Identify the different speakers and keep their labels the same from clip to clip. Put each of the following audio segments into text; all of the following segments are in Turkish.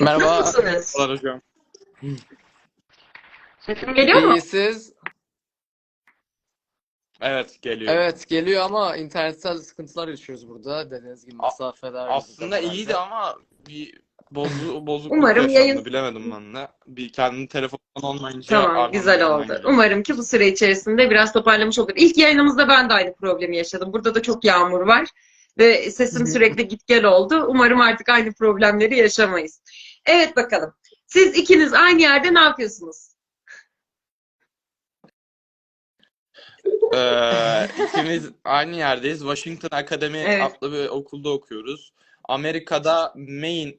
Speaker 1: Merhaba.
Speaker 2: Nasılsınız?
Speaker 3: Merhabalar hocam.
Speaker 2: Sesim geliyor mu?
Speaker 1: İyi siz?
Speaker 3: Evet geliyor.
Speaker 1: Evet geliyor ama internetsel sıkıntılar yaşıyoruz burada. Dediğiniz gibi mesafeler.
Speaker 3: Aslında
Speaker 1: yüzünden
Speaker 3: iyiydi ama bir bozu, bozukluk
Speaker 2: Umarım yayın-
Speaker 3: Bilemedim ben de. Bir kendi telefonun olmayınca
Speaker 2: Tamam,
Speaker 3: ardından
Speaker 2: güzel oldu.
Speaker 3: geliyor.
Speaker 2: Umarım ki bu süre içerisinde biraz toparlamış olur. İlk yayınımızda ben de aynı problemi yaşadım. Burada da çok yağmur var ve sesim sürekli git gel oldu. Umarım artık aynı problemleri yaşamayız. Evet bakalım. Siz ikiniz aynı yerde ne yapıyorsunuz?
Speaker 3: Ee, ikimiz aynı yerdeyiz. Washington Academy
Speaker 2: Evet.
Speaker 3: adlı bir okulda okuyoruz. Amerika'da Maine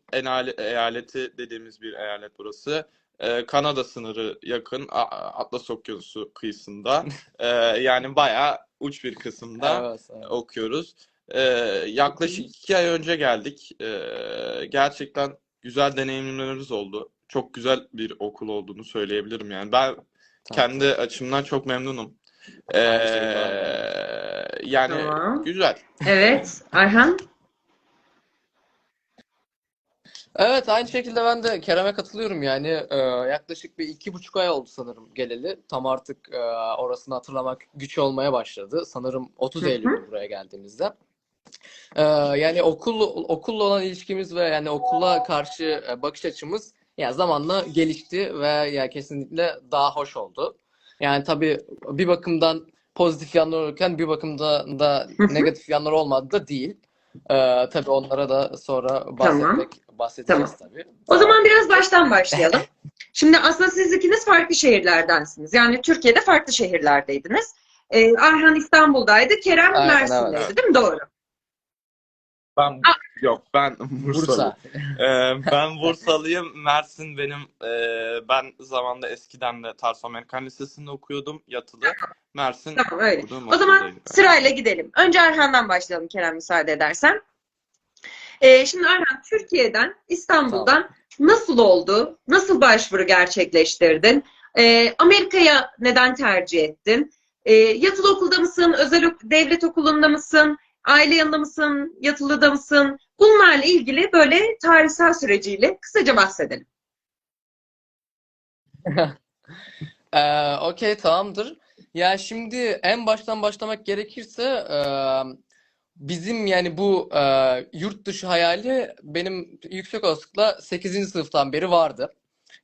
Speaker 3: eyaleti dediğimiz bir eyalet burası. Ee, Kanada sınırı yakın Atlas Okyanusu kıyısında. Ee, yani bayağı uç bir kısımda.
Speaker 1: Evet, evet.
Speaker 3: okuyoruz. Ee, yaklaşık iki ay önce geldik. Ee, gerçekten güzel deneyimlerimiz oldu. Çok güzel bir okul olduğunu söyleyebilirim yani. Ben kendi açımdan çok memnunum. Ee, yani
Speaker 2: Tamam.
Speaker 3: güzel.
Speaker 2: Evet. Ayhan?
Speaker 1: Evet aynı şekilde ben de Kerem'e katılıyorum yani e, yaklaşık bir iki buçuk ay oldu sanırım geleli. Tam artık e, orasını hatırlamak güç olmaya başladı. Sanırım 30
Speaker 2: Hı hı.
Speaker 1: Eylül'dü buraya geldiğimizde. E, yani okul okulla olan ilişkimiz ve yani okula karşı e, bakış açımız ya zamanla gelişti ve ya kesinlikle daha hoş oldu. Yani tabii bir bakımdan pozitif yanlar olurken bir bakımda da negatif yanlar olmadı da değil. Ee, tabii onlara da sonra bahsetmek bahsedeceğiz tabii.
Speaker 2: O zaman biraz baştan başlayalım. Şimdi aslında siz ikiniz farklı şehirlerdensiniz. Yani Türkiye'de farklı şehirlerdeydiniz. Ee, Ayhan İstanbul'daydı, Kerem Mersin'deydi
Speaker 3: evet.
Speaker 2: değil mi? Doğru.
Speaker 3: Ben yok ben Bursalıyım.
Speaker 1: Bursa.
Speaker 3: Ee, ben Bursalıyım. Mersin benim e, ben zamanda eskiden de Tarsus Amerikan Lisesi'nde okuyordum yatılı. Mersin
Speaker 2: Tamam öyle. O zaman
Speaker 3: okuldaydı.
Speaker 2: sırayla gidelim. Önce Erhan'dan başlayalım Kerem müsaade edersen. Ee, şimdi Erhan Türkiye'den, İstanbul'dan nasıl oldu? Nasıl başvuru gerçekleştirdin? Ee, Amerika'ya neden tercih ettin? Ee, yatılı okulda mısın? Özel devlet okulunda mısın? Aile yanında mısın? Yatılıda mısın? Bunlarla ilgili böyle tarihsel süreciyle kısaca bahsedelim.
Speaker 1: Ee, okey tamamdır. Ya şimdi en baştan başlamak gerekirse e, bizim yani bu e, yurt dışı hayali benim yüksek olasılıkla 8. sınıftan beri vardı.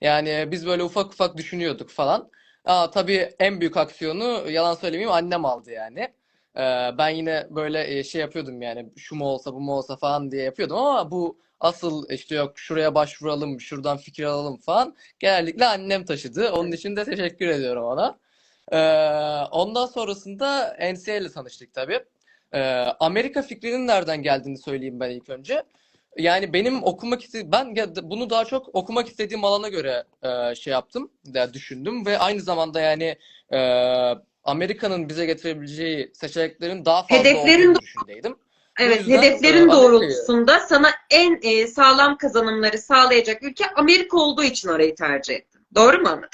Speaker 1: Yani biz böyle ufak ufak düşünüyorduk falan. Aa, tabii en büyük aksiyonu yalan söylemeyeyim annem aldı yani. Ee, ben yine böyle e, şey yapıyordum yani şu mu olsa bu mu olsa falan diye yapıyordum ama bu asıl işte yok şuraya başvuralım şuradan fikir alalım falan genellikle annem taşıdı. Onun için de teşekkür ediyorum ona. Ee, ondan sonrasında NCA ile tanıştık tabii. Ee, Amerika fikrinin nereden geldiğini söyleyeyim ben ilk önce. Yani benim okumak istediğim, ben bunu daha çok okumak istediğim alana göre e, şey yaptım, ya düşündüm ve aynı zamanda yani e, Amerika'nın bize getirebileceği seçeneklerin daha fazla
Speaker 2: Hedeflerin
Speaker 1: olduğunu düşündeydim.
Speaker 2: Evet,
Speaker 1: yüzden,
Speaker 2: hedeflerin doğrultusunda sana en e, sağlam kazanımları sağlayacak ülke Amerika olduğu için orayı tercih ettin. Doğru mu anladım?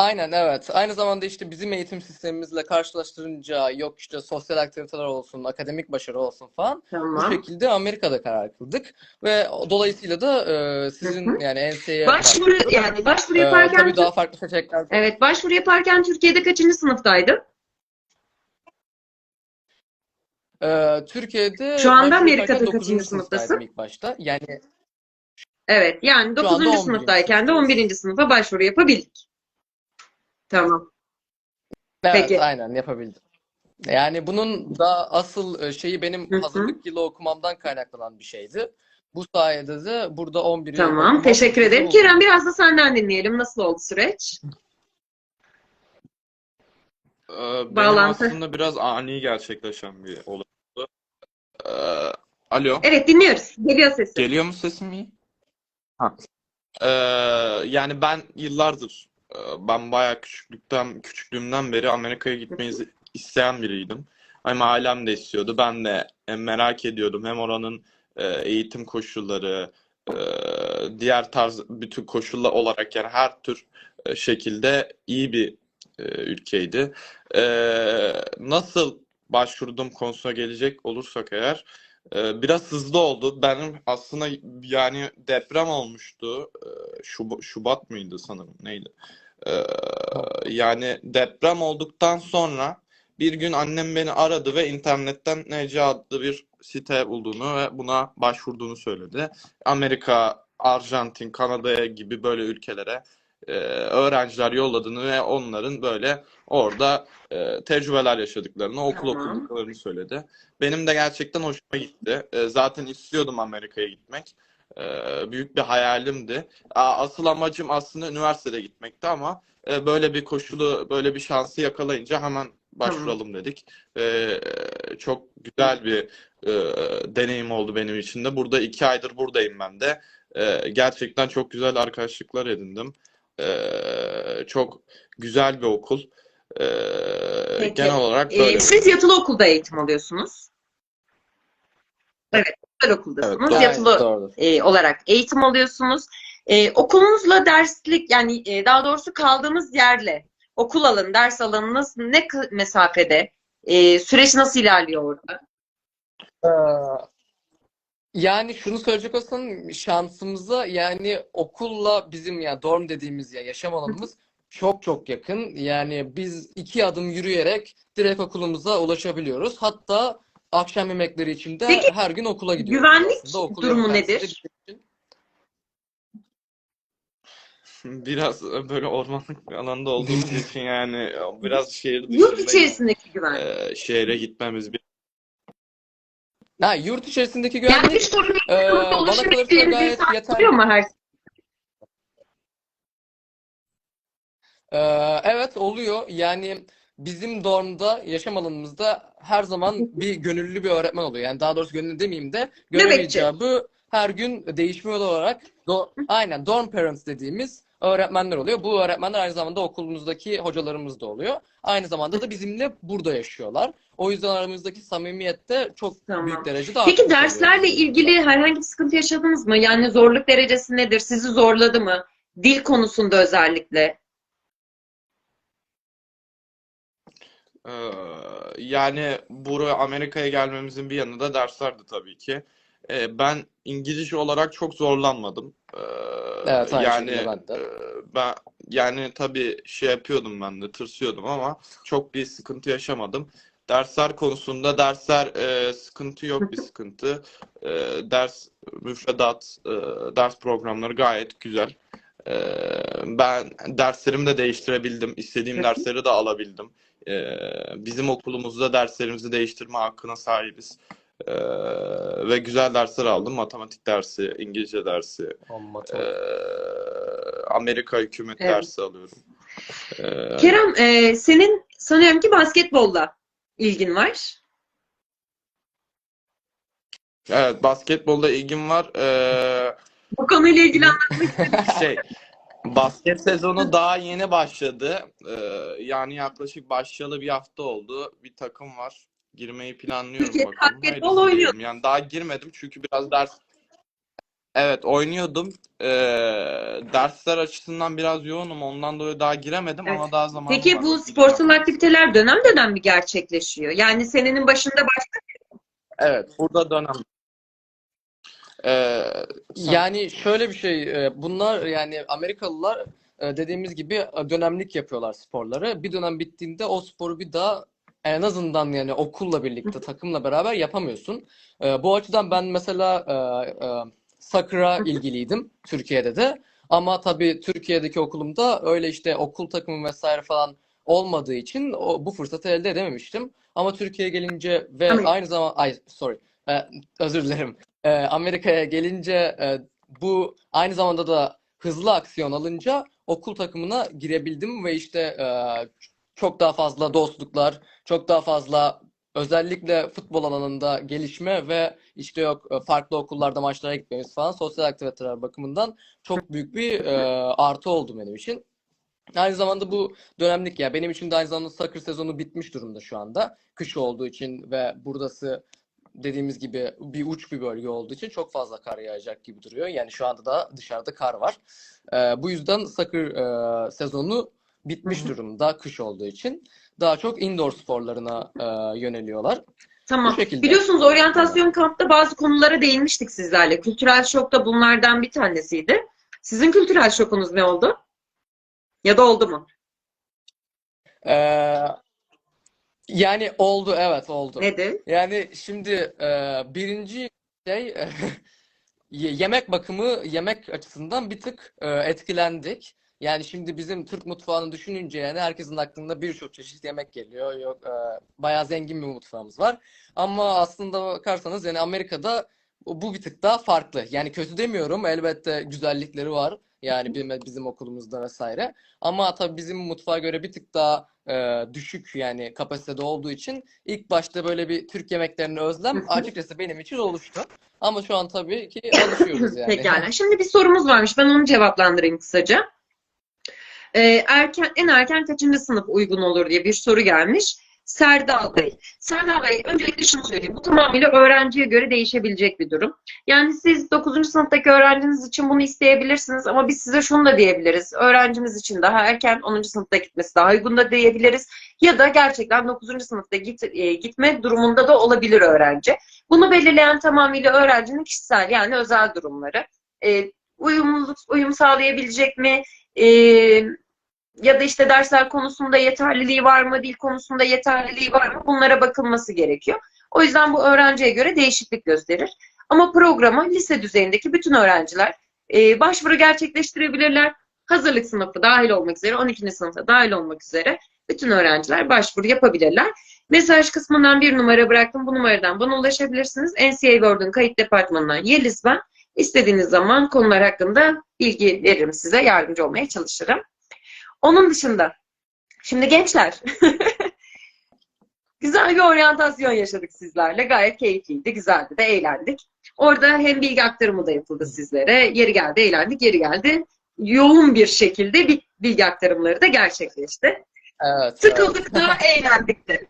Speaker 1: Aynen evet. Aynı zamanda işte bizim eğitim sistemimizle karşılaştırınca yok işte sosyal aktiviteler olsun, akademik başarı olsun falan. Bu
Speaker 2: Tamam.
Speaker 1: şekilde Amerika'da karar kıldık ve dolayısıyla da e, sizin
Speaker 2: Hı hı.
Speaker 1: yani NCA'ye
Speaker 2: Başvuru yani başvuru
Speaker 1: e,
Speaker 2: yaparken
Speaker 1: tabii daha farklı seçenekler.
Speaker 2: evet başvuru yaparken Türkiye'de kaçıncı sınıftaydın?
Speaker 1: E, Türkiye'de
Speaker 2: Şu anda Amerika'da kaçıncı
Speaker 1: 9.
Speaker 2: sınıftasın?
Speaker 1: ilk başta. Yani
Speaker 2: Evet yani
Speaker 1: Şu anda
Speaker 2: 9.
Speaker 1: 11.
Speaker 2: sınıftayken de
Speaker 1: sınıftayız.
Speaker 2: 11. sınıfa başvuru yapabildik. Tamam.
Speaker 1: evet
Speaker 2: Peki.
Speaker 1: aynen yapabildim. Yani bunun da asıl e, şeyi benim
Speaker 2: Hı hı.
Speaker 1: hazırlık yılı okumamdan kaynaklanan bir şeydi. Bu sayede de burada 11 yıl
Speaker 2: Tamam. Teşekkür ederim.
Speaker 1: oldu.
Speaker 2: Kerem biraz da senden dinleyelim. Nasıl oldu süreç?
Speaker 3: Ee, benim
Speaker 2: Bağlantı.
Speaker 3: aslında biraz ani gerçekleşen bir olay oldu. Ee, alo.
Speaker 2: Evet dinliyoruz. Geliyor sesin.
Speaker 3: Geliyor mu sesim iyi? Ha. Ee, yani ben yıllardır ben bayağı küçüklükten küçüklüğümden beri Amerika'ya gitmeyi isteyen biriydim. Ama ailem de istiyordu. Ben de merak ediyordum. Hem oranın e, eğitim koşulları, e, diğer tarz bütün koşullar olarak yani her tür e, şekilde iyi bir ülkeydi. Nasıl başvurdum konusuna gelecek olursak eğer Ee, biraz hızlı oldu. Benim aslında yani deprem olmuştu. Ee, Şub- Şubat mıydı sanırım neydi? Ee, yani deprem olduktan sonra bir gün annem beni aradı ve internetten Nece adlı bir site bulduğunu ve buna başvurduğunu söyledi. Amerika, Arjantin, Kanada gibi böyle ülkelere e, öğrenciler yolladığını ve onların böyle orada e, tecrübeler yaşadıklarını, okul
Speaker 2: Tamam.
Speaker 3: okuduklarını söyledi. Benim de gerçekten hoşuma gitti. E, zaten istiyordum Amerika'ya gitmek. E, büyük bir hayalimdi. Asıl amacım aslında üniversitede gitmekti ama e, böyle bir koşulu, böyle bir şansı yakalayınca hemen başvuralım dedik. E, çok güzel bir e, deneyim oldu benim için de. Burada iki aydır buradayım ben de. E, gerçekten çok güzel arkadaşlıklar edindim. Çok güzel bir okul.
Speaker 2: Peki.
Speaker 3: genel olarak
Speaker 2: Ee,
Speaker 3: böyle.
Speaker 2: siz yatılı okulda eğitim alıyorsunuz. Evet, özel okuldasınız.
Speaker 3: Evet, doğru.
Speaker 2: Yatılı
Speaker 1: doğrudur.
Speaker 2: e, olarak eğitim alıyorsunuz. E, okulunuzla derslik yani e, daha doğrusu kaldığınız yerle okul alanı, ders alanınız ne mesafede? E, süreç nasıl ilerliyor orada?
Speaker 1: Ee, Yani şunu söyleyecek olsam şansımıza yani okulla bizim ya dorm dediğimiz ya yaşam alanımız çok çok yakın. Yani biz iki adım yürüyerek direkt okulumuza ulaşabiliyoruz. Hatta akşam yemekleri için de
Speaker 2: Peki,
Speaker 1: her gün okula gidiyoruz
Speaker 2: güvenlik
Speaker 1: aslında. Okul
Speaker 2: durumu nedir?
Speaker 1: için.
Speaker 3: Biraz böyle ormanlık bir alanda olduğumuz için yani biraz şehir
Speaker 2: Yurt
Speaker 3: dışındayız.
Speaker 2: içerisindeki güvenlik.
Speaker 3: Ee, şehre gitmemiz bir
Speaker 1: Ha, yurt içerisindeki
Speaker 2: Yani
Speaker 1: güvenlik
Speaker 2: bir sorun
Speaker 1: e, bana kalırsa gayet yeterli.
Speaker 2: mu her
Speaker 1: Ee, evet oluyor. Yani bizim dormda, yaşam alanımızda her zaman bir gönüllü bir öğretmen oluyor. Yani daha doğrusu gönüllü demeyeyim de görev
Speaker 2: Nöbetçi.
Speaker 1: icabı her gün değişme yolu olarak do aynen dorm parents dediğimiz öğretmenler oluyor. Bu öğretmenler aynı zamanda okulumuzdaki hocalarımız da oluyor. Aynı zamanda da bizimle burada yaşıyorlar. O yüzden aramızdaki samimiyet de çok
Speaker 2: Tamam.
Speaker 1: büyük derecede
Speaker 2: Peki
Speaker 1: oluyor
Speaker 2: derslerle
Speaker 1: bizim
Speaker 2: ilgili herhangi bir sıkıntı yaşadınız mı? Yani zorluk derecesi nedir? Sizi zorladı mı? Dil konusunda özellikle.
Speaker 3: Ee, yani buraya Amerika'ya gelmemizin bir yanı da derslerdi tabii ki. Ee, ben İngilizce olarak çok zorlanmadım. Ee,
Speaker 1: Evet, aynı
Speaker 3: yani
Speaker 1: ben de.
Speaker 3: e, ben yani tabii şey yapıyordum ben de tırsıyordum ama çok bir sıkıntı yaşamadım. Dersler konusunda dersler e, sıkıntı yok bir sıkıntı. E, ders müfredat, e, ders programları gayet güzel. E, ben derslerimi de değiştirebildim. İstediğim dersleri de alabildim. Ee, bizim okulumuzda derslerimizi değiştirme hakkına sahibiz. Ee, ve güzel dersler aldım. Matematik dersi, İngilizce dersi, ee, Amerika hükümet
Speaker 2: Evet.
Speaker 3: dersi alıyorum. Ee,
Speaker 2: Kerem, e, senin sanıyorum ki basketbolla ilgin var.
Speaker 3: evet, basketbolda ilgim var. Ee,
Speaker 2: Bu konuyla ilgili anlatmak
Speaker 3: şey, basket sezonu daha yeni başladı. Ee, yani yaklaşık başlayalı bir hafta oldu. Bir takım var. Girmeyi planlıyorum
Speaker 2: Türkiye'de
Speaker 3: bakalım.
Speaker 2: basketbol oynuyor.
Speaker 3: Yani daha girmedim çünkü biraz ders Evet oynuyordum. Ee, dersler açısından biraz yoğunum. Ondan dolayı daha giremedim
Speaker 2: Evet.
Speaker 3: ama daha zamanım
Speaker 2: Peki
Speaker 3: var.
Speaker 2: bu sporsal aktiviteler dönem dönem mi gerçekleşiyor? Yani senenin başında başka
Speaker 3: Evet, burada dönem. Ee, sen-
Speaker 1: Yani şöyle bir şey, e, bunlar yani Amerikalılar e, dediğimiz gibi e, dönemlik yapıyorlar sporları. Bir dönem bittiğinde o sporu bir daha en azından yani okulla birlikte, takımla beraber yapamıyorsun. E, Bu açıdan ben mesela e, e, soccer'a ilgiliydim Türkiye'de de. Ama tabii Türkiye'deki okulumda öyle işte okul takımı vesaire falan olmadığı için o, bu fırsatı elde edememiştim. Ama Türkiye'ye gelince ve aynı zaman ay sorry E, özür dilerim. E, Amerika'ya gelince e, bu aynı zamanda da hızlı aksiyon alınca okul takımına girebildim ve işte e, çok daha fazla dostluklar, çok daha fazla özellikle futbol alanında gelişme ve işte yok e, farklı okullarda maçlara gitmemiz falan sosyal aktiviteler bakımından çok büyük bir e, artı oldu benim için. Aynı zamanda bu dönemlik ya benim için de aynı zamanda soccer sezonu bitmiş durumda şu anda. Kış olduğu için ve buradası dediğimiz gibi bir uç bir bölge olduğu için çok fazla kar yağacak gibi duruyor. Yani şu anda da dışarıda kar var. Ee, bu yüzden soccer e, sezonu bitmiş durumda kış olduğu için. Daha çok indoor sporlarına e, yöneliyorlar.
Speaker 2: Tamam. Biliyorsunuz oryantasyon kampta bazı konulara değinmiştik sizlerle. Kültürel şok da bunlardan bir tanesiydi. Sizin kültürel şokunuz ne oldu? Ya da oldu mu?
Speaker 1: Ee, yani oldu evet oldu.
Speaker 2: Nedir?
Speaker 1: Yani şimdi e, birinci şey ye- yemek bakımı yemek açısından bir tık e, etkilendik. Yani şimdi bizim Türk mutfağını düşününce yani herkesin aklında birçok çeşit yemek geliyor. Yok e, bayağı zengin bir mutfağımız var. Ama aslında bakarsanız yani Amerika'da bu bir tık daha farklı. Yani kötü demiyorum. Elbette güzellikleri var. Yani bizim, bizim okulumuzda vesaire. Ama tabii bizim mutfağa göre bir tık daha e, düşük yani kapasitede olduğu için ilk başta böyle bir Türk yemeklerine özlem açıkçası benim için oluştu. Ama şu an tabii ki alışıyoruz yani.
Speaker 2: Pekala. Şimdi bir sorumuz varmış. Ben onu cevaplandırayım kısaca. Ee, erken, en erken kaçıncı sınıf uygun olur diye bir soru gelmiş. Serdal Bey. Serdal Bey, öncelikle şunu söyleyeyim. Bu tamamıyla öğrenciye göre değişebilecek bir durum. Yani siz 9. sınıftaki öğrenciniz için bunu isteyebilirsiniz ama biz size şunu da diyebiliriz. Öğrencimiz için daha erken 10. sınıfta gitmesi daha uygun da diyebiliriz. Ya da gerçekten 9. sınıfta git, e, gitme durumunda da olabilir öğrenci. Bunu belirleyen tamamıyla öğrencinin kişisel yani özel durumları. E, uyumluluk, uyum sağlayabilecek mi? E, ya da işte dersler konusunda yeterliliği var mı? Dil konusunda yeterliliği var mı? Bunlara bakılması gerekiyor. O yüzden bu öğrenciye göre değişiklik gösterir. Ama programa lise düzeyindeki bütün öğrenciler e, başvuru gerçekleştirebilirler. Hazırlık sınıfı dahil olmak üzere, 12. sınıfa dahil olmak üzere bütün öğrenciler başvuru yapabilirler. Mesaj kısmından bir numara bıraktım. Bu numaradan bana ulaşabilirsiniz. NCAA World'un kayıt departmanından Yeliz ben. İstediğiniz zaman konular hakkında bilgi veririm size. Yardımcı olmaya çalışırım. Onun dışında şimdi gençler güzel bir oryantasyon yaşadık sizlerle. Gayet keyifliydi, güzeldi de eğlendik. Orada hem bilgi aktarımı da yapıldı sizlere. Yeri geldi eğlendik, yeri geldi yoğun bir şekilde bir bilgi aktarımları da gerçekleşti.
Speaker 1: Evet, evet.
Speaker 2: Sıkıldık da eğlendik de.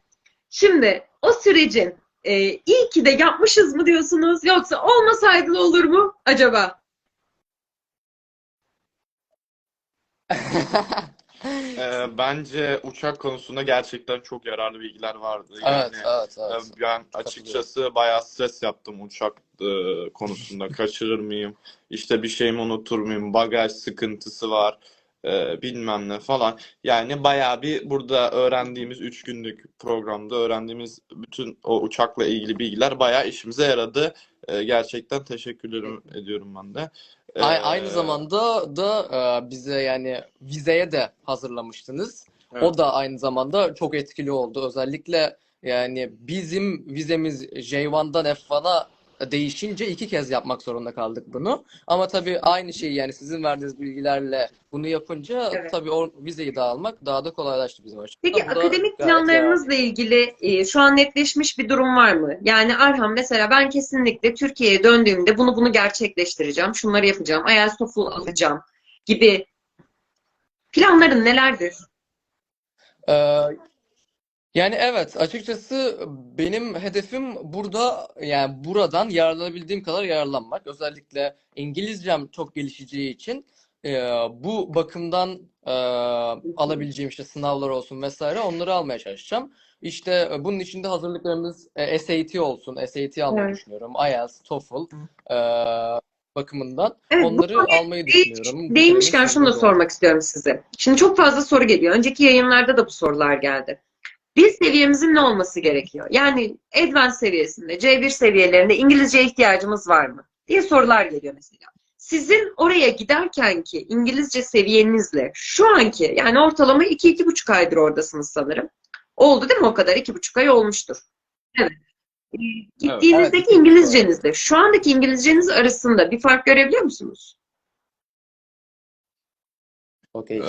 Speaker 2: Şimdi o sürecin e, iyi ki de yapmışız mı diyorsunuz yoksa olmasaydı olur mu acaba?
Speaker 3: Ee, bence uçak konusunda gerçekten çok yararlı bilgiler vardı. Yani
Speaker 1: Evet, evet,
Speaker 3: e,
Speaker 1: evet.
Speaker 3: ben açıkçası bayağı stres yaptım uçak e, konusunda. Kaçırır mıyım? İşte bir şeyimi unutur muyum? Bagaj sıkıntısı var. E, bilmem ne falan. Yani bayağı bir burada öğrendiğimiz 3 günlük programda öğrendiğimiz bütün o uçakla ilgili bilgiler bayağı işimize yaradı. E, gerçekten teşekkürler ediyorum ben de. E,
Speaker 1: Aynı zamanda da e, bize yani vizeye de hazırlamıştınız.
Speaker 3: Evet.
Speaker 1: O da aynı zamanda çok etkili oldu. Özellikle yani bizim vizemiz J1'dan F1'a değişince iki kez yapmak zorunda kaldık bunu. Ama tabii aynı şeyi yani sizin verdiğiniz bilgilerle bunu yapınca
Speaker 2: Evet.
Speaker 1: tabii o vizeyi de almak daha da kolaylaştı bizim açımızdan.
Speaker 2: Peki
Speaker 1: Bu
Speaker 2: akademik planlarınızla ilgili e, şu an netleşmiş bir durum var mı? Yani Arhan mesela ben kesinlikle Türkiye'ye döndüğümde bunu bunu gerçekleştireceğim, şunları yapacağım, IELTS TOEFL alacağım gibi planların nelerdir?
Speaker 1: Ee, yani evet açıkçası benim hedefim burada yani buradan yararlanabildiğim kadar yararlanmak. Özellikle İngilizcem çok gelişeceği için e, bu bakımdan e, alabileceğim işte sınavlar olsun vesaire onları almaya çalışacağım. İşte e, bunun için de hazırlıklarımız e, SAT olsun. SAT almayı
Speaker 2: Evet.
Speaker 1: düşünüyorum. IELTS, TOEFL e, bakımından
Speaker 2: Evet, bu
Speaker 1: onları almayı düşünüyorum. Bu
Speaker 2: şunu da sormak istiyorum size. Şimdi çok fazla soru geliyor. Önceki yayınlarda da bu sorular geldi. Dil seviyemizin ne olması gerekiyor? Yani Advanced seviyesinde, C1 seviyelerinde İngilizce ihtiyacımız var mı? diye sorular geliyor mesela. Sizin oraya giderken ki İngilizce seviyenizle şu anki yani ortalama 2-2,5 aydır oradasınız sanırım. Oldu değil mi o kadar? 2,5 ay olmuştur. Evet. Ee, Gittiğinizdeki
Speaker 1: Evet.
Speaker 2: İngilizcenizle şu andaki İngilizceniz arasında bir fark görebiliyor musunuz?
Speaker 1: Okey.
Speaker 3: Ee,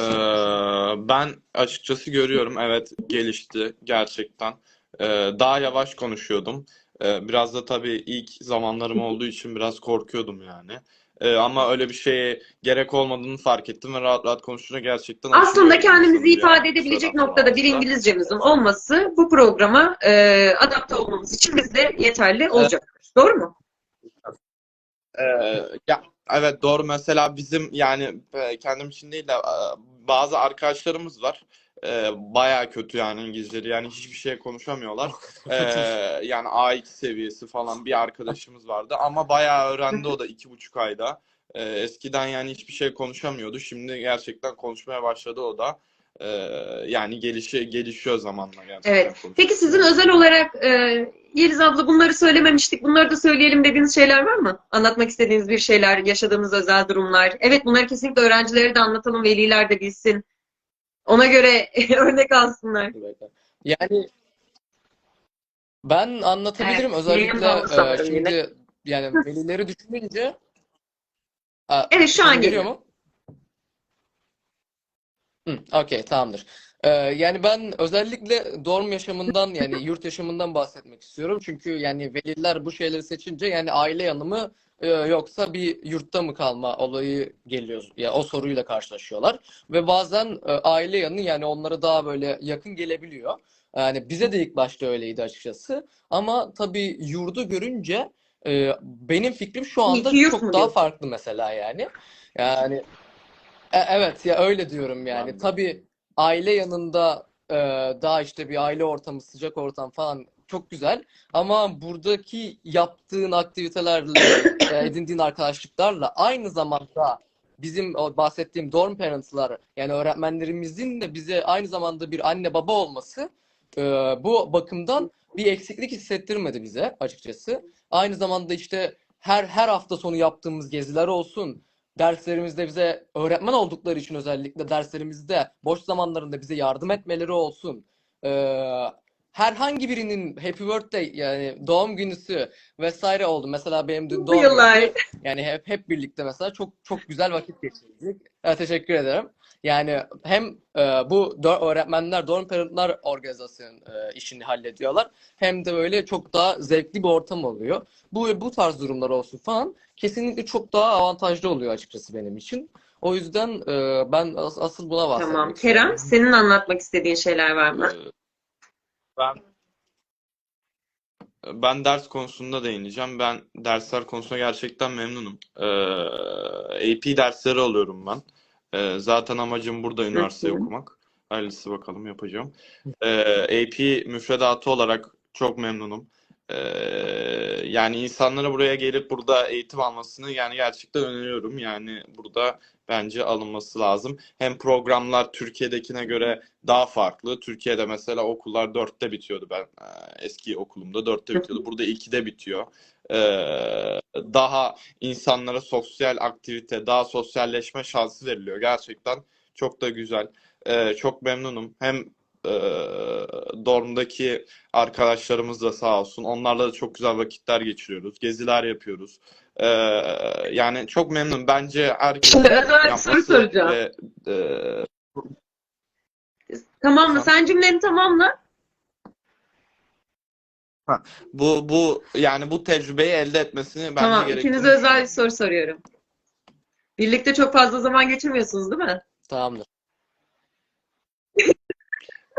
Speaker 3: ben açıkçası görüyorum. Evet gelişti gerçekten. Ee, daha yavaş konuşuyordum. Ee, biraz da tabii ilk zamanlarım olduğu için biraz korkuyordum yani. Ee, ama öyle bir şeye gerek olmadığını fark ettim ve rahat rahat konuşunca gerçekten
Speaker 2: Aslında kendimizi ifade edebilecek noktada bir. İngilizcemizin olması bu programa e, adapte olmamız için bizde yeterli olacaktır. Doğru mu?
Speaker 3: Ee, ya evet doğru mesela bizim yani e, kendim için değil de e, bazı arkadaşlarımız var. e, baya kötü yani İngilizceleri. Yani hiçbir şey konuşamıyorlar. E, yani A2 seviyesi falan bir arkadaşımız vardı ama bayağı öğrendi o da iki buçuk ayda. E, eskiden yani hiçbir şey konuşamıyordu. Şimdi gerçekten konuşmaya başladı o da. E, yani gelişi gelişiyor zamanla gerçekten
Speaker 2: Evet.
Speaker 3: konuşuyor.
Speaker 2: Peki sizin özel olarak e, Yeliz abla bunları söylememiştik, bunları da söyleyelim dediğiniz şeyler var mı? Anlatmak istediğiniz bir şeyler, yaşadığınız özel durumlar. Evet bunları kesinlikle öğrencilere de anlatalım, veliler de bilsin. Ona göre örnek alsınlar.
Speaker 1: Yani ben anlatabilirim
Speaker 2: Evet,
Speaker 1: özellikle e, şimdi
Speaker 2: yine.
Speaker 1: yani velileri düşününce
Speaker 2: Evet şu an
Speaker 1: geliyor. mu? Hı, okey tamamdır. Ee, yani ben özellikle dorm yaşamından yani yurt yaşamından bahsetmek istiyorum. Çünkü yani veliler bu şeyleri seçince yani aile yanı mı e, yoksa bir yurtta mı kalma olayı geliyor. Ya o soruyla karşılaşıyorlar ve bazen e, aile yanı yani onlara daha böyle yakın gelebiliyor. Yani bize de ilk başta öyleydi açıkçası. Ama tabii yurdu görünce e, benim fikrim şu anda çok daha farklı mesela yani. Yani e, evet ya öyle diyorum yani.
Speaker 3: De.
Speaker 1: Tabii aile yanında e, daha işte bir aile ortamı, sıcak ortam falan çok güzel. Ama buradaki yaptığın aktivitelerle, e, edindiğin arkadaşlıklarla aynı zamanda bizim o bahsettiğim dorm parents'lar yani öğretmenlerimizin de bize aynı zamanda bir anne baba olması e, bu bakımdan bir eksiklik hissettirmedi bize açıkçası. Aynı zamanda işte her her hafta sonu yaptığımız geziler olsun, derslerimizde bize öğretmen oldukları için özellikle derslerimizde boş zamanlarında bize yardım etmeleri olsun. Ee, herhangi birinin happy birthday yani doğum günüsü vesaire oldu. Mesela benim de
Speaker 2: Bu
Speaker 1: doğum
Speaker 2: yıllar.
Speaker 1: günü yani hep hep birlikte mesela çok çok güzel vakit geçirdik. Evet, teşekkür ederim. Yani hem e, bu dör- öğretmenler, dorm parentlar organizasyon e, işini hallediyorlar. Hem de böyle çok daha zevkli bir ortam oluyor. Bu bu tarz durumlar olsun falan kesinlikle çok daha avantajlı oluyor açıkçası benim için. O yüzden e, ben as- asıl buna bahsetmek
Speaker 2: Tamam. Kerem, senin anlatmak istediğin şeyler var mı?
Speaker 3: Ee, Ben ben ders konusunda değineceğim. Ben dersler konusunda gerçekten memnunum. Ee, AP dersleri alıyorum ben. Ee, zaten amacım burada üniversiteyi
Speaker 2: hı.
Speaker 3: okumak. Hayırlısı bakalım yapacağım. Ee, AP müfredatı olarak çok memnunum. Yani insanlara buraya gelip burada eğitim almasını yani gerçekten öneriyorum. Yani burada bence alınması lazım. Hem programlar Türkiye'dekine göre daha farklı. Türkiye'de mesela okullar dörtte bitiyordu ben eski okulumda dörtte bitiyordu. Burada ikide bitiyor. Daha insanlara sosyal aktivite, daha sosyalleşme şansı veriliyor. Gerçekten çok da güzel. Çok memnunum. Hem e, dormdaki arkadaşlarımız da sağ olsun. Onlarla da çok güzel vakitler geçiriyoruz. Geziler yapıyoruz. Ee, yani çok memnunum. Bence herkesin
Speaker 2: Şimdi bir soru soracağım.
Speaker 3: ve e,
Speaker 2: Tamamla. Sen cümleni tamamla.
Speaker 3: bu bu yani bu tecrübeyi elde etmesini bence
Speaker 2: Tamam.
Speaker 3: gerektiğini
Speaker 2: İkinize özel bir soru soruyorum. Birlikte çok fazla zaman geçirmiyorsunuz değil mi?
Speaker 1: Tamamdır.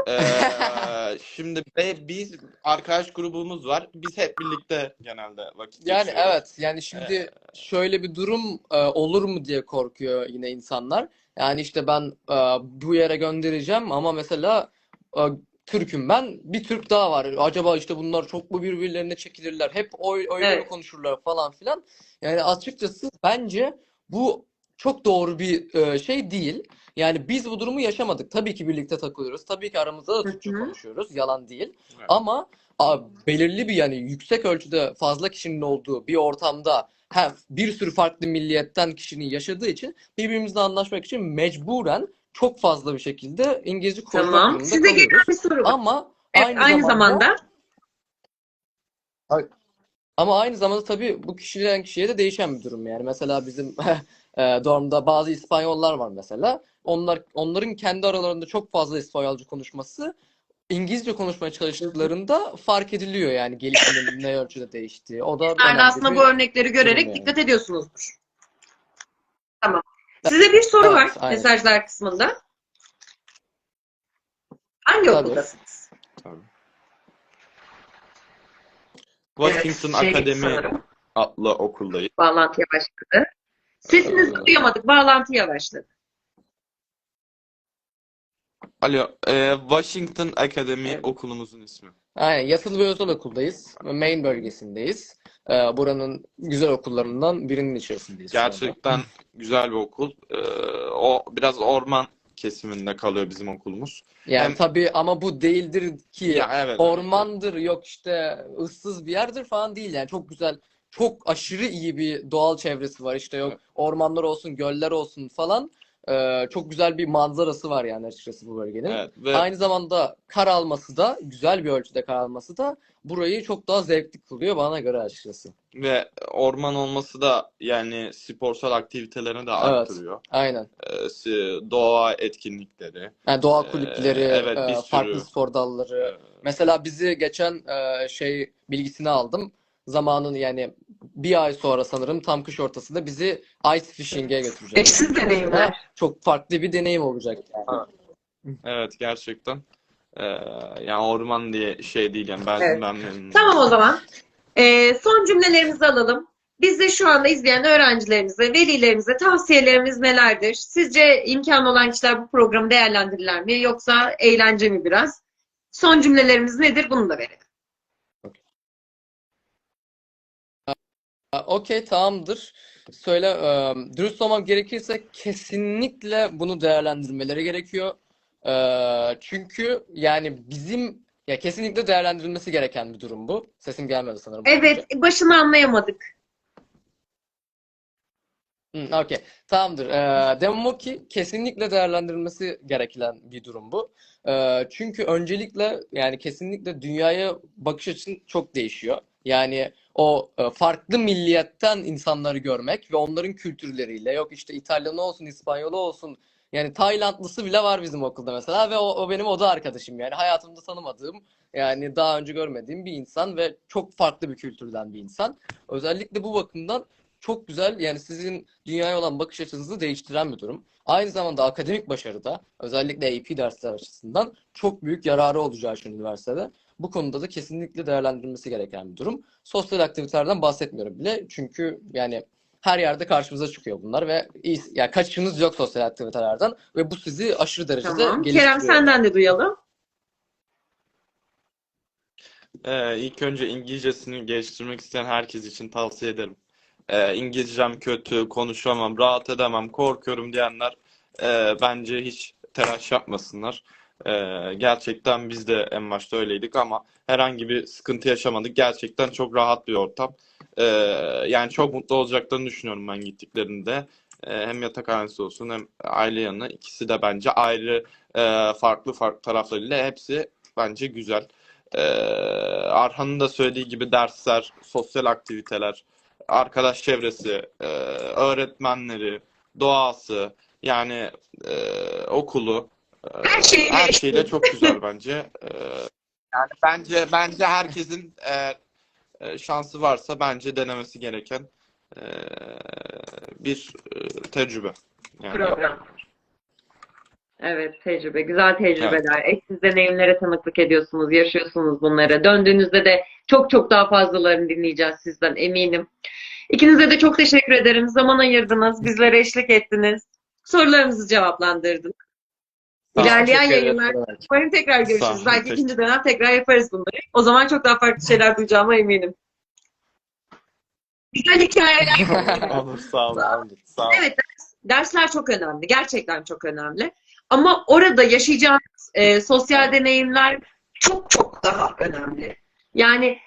Speaker 3: Ee, şimdi be- biz arkadaş grubumuz var. Biz hep birlikte genelde vakit
Speaker 1: Yani
Speaker 3: geçiriyoruz.
Speaker 1: evet yani şimdi şöyle bir durum e, olur mu diye korkuyor yine insanlar. Yani işte ben e, bu yere göndereceğim ama mesela e, Türk'üm ben bir Türk daha var. Acaba işte bunlar çok mu birbirlerine çekilirler? Hep oy, öyle mi
Speaker 2: Evet.
Speaker 1: konuşurlar falan filan. Yani açıkçası bence bu çok doğru bir e, şey değil. Yani biz bu durumu yaşamadık. Tabii ki birlikte takılıyoruz. Tabii ki aramızda da Türkçe konuşuyoruz. Yalan değil.
Speaker 3: Evet.
Speaker 1: Ama a, belirli bir yani yüksek ölçüde fazla kişinin olduğu bir ortamda hem bir sürü farklı milliyetten kişinin yaşadığı için birbirimizle anlaşmak için mecburen çok fazla bir şekilde İngilizce konuşmak
Speaker 2: Tamam.
Speaker 1: durumunda
Speaker 2: Size gelen
Speaker 1: kalıyoruz.
Speaker 2: bir soru var.
Speaker 1: Ama
Speaker 2: Evet,
Speaker 1: aynı
Speaker 2: aynı
Speaker 1: zamanda
Speaker 2: zamanda
Speaker 1: ama aynı zamanda tabii bu kişiden kişiye de değişen bir durum yani. Mesela bizim e, dormda bazı İspanyollar var mesela. Onlar onların kendi aralarında çok fazla İspanyolca konuşması İngilizce konuşmaya çalıştıklarında fark ediliyor yani gelişimin ne ölçüde değiştiği. O da
Speaker 2: yani aslında bu örnekleri görerek
Speaker 1: yani.
Speaker 2: dikkat ediyorsunuzdur. Tamam. Size bir soru
Speaker 1: Evet,
Speaker 2: var
Speaker 1: aynen.
Speaker 2: mesajlar kısmında. Hangi
Speaker 1: Tabii.
Speaker 2: okuldasınız?
Speaker 3: Tabii. Washington
Speaker 2: Evet, şey
Speaker 3: Akademi
Speaker 2: sanırım.
Speaker 3: adlı okuldayım.
Speaker 2: Bağlantıya başladı. Sesinizi
Speaker 3: Evet.
Speaker 2: duyamadık. Bağlantı yavaşladı.
Speaker 3: Alo, e, Washington Academy okulumuzun ismi.
Speaker 1: Aynen, yatılı ve özel okuldayız. Maine bölgesindeyiz. Ee, buranın güzel okullarından birinin içerisindeyiz.
Speaker 3: Gerçekten güzel bir okul. E, o biraz orman kesiminde kalıyor bizim okulumuz.
Speaker 1: Yani
Speaker 3: Hem-
Speaker 1: tabii ama bu değildir ki
Speaker 3: Ya evet.
Speaker 1: ormandır yok işte ıssız bir yerdir falan değil yani çok güzel çok aşırı iyi bir doğal çevresi var işte yok
Speaker 3: Evet.
Speaker 1: ormanlar olsun göller olsun falan Ee, çok güzel bir manzarası var yani açıkçası bu bölgenin.
Speaker 3: Evet ve
Speaker 1: Aynı zamanda kar alması da güzel bir ölçüde kar alması da burayı çok daha zevkli kılıyor bana göre açıkçası.
Speaker 3: ve orman olması da yani sporsal aktivitelerini de arttırıyor.
Speaker 1: Aynen.
Speaker 3: E, si- doğa etkinlikleri.
Speaker 1: Yani doğa
Speaker 3: Ee,
Speaker 1: kulüpleri,
Speaker 3: evet, bir
Speaker 1: e,
Speaker 3: sürü.
Speaker 1: farklı spor dalları.
Speaker 3: e,
Speaker 1: Mesela bizi geçen e, şey bilgisini aldım. Zamanın yani bir ay sonra sanırım tam kış ortasında bizi ice fishing'e götürecekler.
Speaker 2: Eşsiz deneyimler.
Speaker 1: Çok farklı bir deneyim olacak yani.
Speaker 3: Evet gerçekten. E, yani orman diye şey değil yani ben
Speaker 2: Evet.
Speaker 3: ben memnunum.
Speaker 2: Tamam o zaman. Ee, son cümlelerimizi alalım. Biz de şu anda izleyen öğrencilerimize, velilerimize tavsiyelerimiz nelerdir? Sizce imkan olan kişiler bu programı değerlendirirler mi? Yoksa eğlence mi biraz? Son cümlelerimiz nedir? Bunu da verelim.
Speaker 1: Okey tamamdır. Söyle, e, dürüst olmam gerekirse kesinlikle bunu değerlendirmeleri gerekiyor. E, çünkü yani bizim ya kesinlikle değerlendirilmesi gereken bir durum bu. Sesim gelmedi sanırım.
Speaker 2: Evet, başını anlayamadık.
Speaker 1: Hı, okey. Tamamdır. Demem o ki kesinlikle değerlendirilmesi gereken bir durum bu. Çünkü öncelikle yani kesinlikle dünyaya bakış açın çok değişiyor. Yani o e, farklı milliyetten insanları görmek ve onların kültürleriyle yok işte İtalyanı olsun, İspanyolu olsun yani Taylandlısı bile var bizim okulda mesela ve o, o benim oda arkadaşım yani hayatımda tanımadığım yani daha önce görmediğim bir insan ve çok farklı bir kültürden bir insan. Özellikle bu bakımdan çok güzel yani sizin dünyaya olan bakış açınızı değiştiren bir durum. Aynı zamanda akademik başarıda özellikle AP dersler açısından çok büyük yararı olacağı için üniversitede. Bu konuda da kesinlikle değerlendirilmesi gereken bir durum. Sosyal aktivitelerden bahsetmiyorum bile çünkü yani her yerde karşımıza çıkıyor bunlar ve iyi, yani kaçışınız yok sosyal aktivitelerden ve bu sizi aşırı derecede
Speaker 2: Tamam. Kerem senden de duyalım.
Speaker 3: Ee, ilk önce İngilizcesini geliştirmek isteyen herkes için tavsiye ederim. Ee, İngilizcem kötü, konuşamam, rahat edemem, korkuyorum diyenler e, bence hiç telaş yapmasınlar. Ee, gerçekten biz de en başta öyleydik ama herhangi bir sıkıntı yaşamadık. Gerçekten çok rahat bir ortam. Ee, yani çok mutlu olacaklarını düşünüyorum ben gittiklerinde. Ee, hem yatakhanesi olsun hem aile yanı ikisi de bence ayrı e, farklı farklı taraflarıyla hepsi bence güzel. Ee, Arhan'ın da söylediği gibi dersler, sosyal aktiviteler, arkadaş çevresi, e, öğretmenleri, doğası, yani e, okulu, e,
Speaker 2: Her şeyiyle
Speaker 3: her şeyle çok güzel bence. E, yani bence bence herkesin eğer şansı varsa bence denemesi gereken e, bir e, tecrübe. Yani
Speaker 2: Program. Evet, tecrübe. Güzel tecrübeler. Eşsiz deneyimlere tanıklık ediyorsunuz, yaşıyorsunuz bunları. Döndüğünüzde de çok çok daha fazlalarını dinleyeceğiz sizden eminim. İkinize de çok teşekkür ederim. Zaman ayırdınız, bizlere eşlik ettiniz. Sorularımızı cevaplandırdınız.
Speaker 1: Tamam,
Speaker 2: İlerleyen yayınlar umarım tekrar
Speaker 3: Sağ
Speaker 2: görüşürüz.
Speaker 3: olun,
Speaker 2: Belki
Speaker 3: teşekkür-
Speaker 2: ikinci dönem tekrar yaparız bunları. O zaman çok daha farklı şeyler duyacağıma eminim. Güzel hikayeler.
Speaker 3: olur sağ olun.
Speaker 1: Tamamdır.
Speaker 3: Sağ olun.
Speaker 2: Evet, ders- dersler çok önemli. Gerçekten çok önemli. Ama orada yaşayacağınız e, sosyal deneyimler çok çok daha önemli. Yani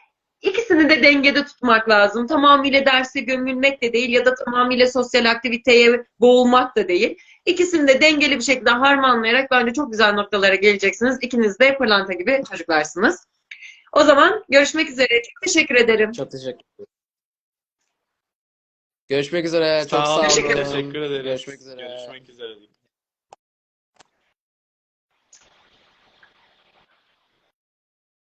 Speaker 2: ikisini de dengede tutmak lazım. Tamamıyla derse gömülmek de değil ya da tamamıyla sosyal aktiviteye boğulmak da değil. İkisini de dengeli bir şekilde harmanlayarak bence çok güzel noktalara geleceksiniz. İkiniz de pırlanta gibi çocuklarsınız. O zaman görüşmek üzere. Çok teşekkür ederim.
Speaker 1: Çok teşekkür ederim. Görüşmek üzere. Çok
Speaker 3: Sağ
Speaker 1: sağ olun.
Speaker 3: Teşekkür ederiz.
Speaker 1: Görüşmek üzere.
Speaker 3: Görüşmek üzere.